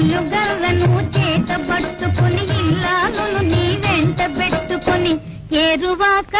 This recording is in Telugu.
నన్ను గవ్వను చేత పట్టుకుని ఇల్లాను నీ వెంట పెట్టుకుని ఏరువాక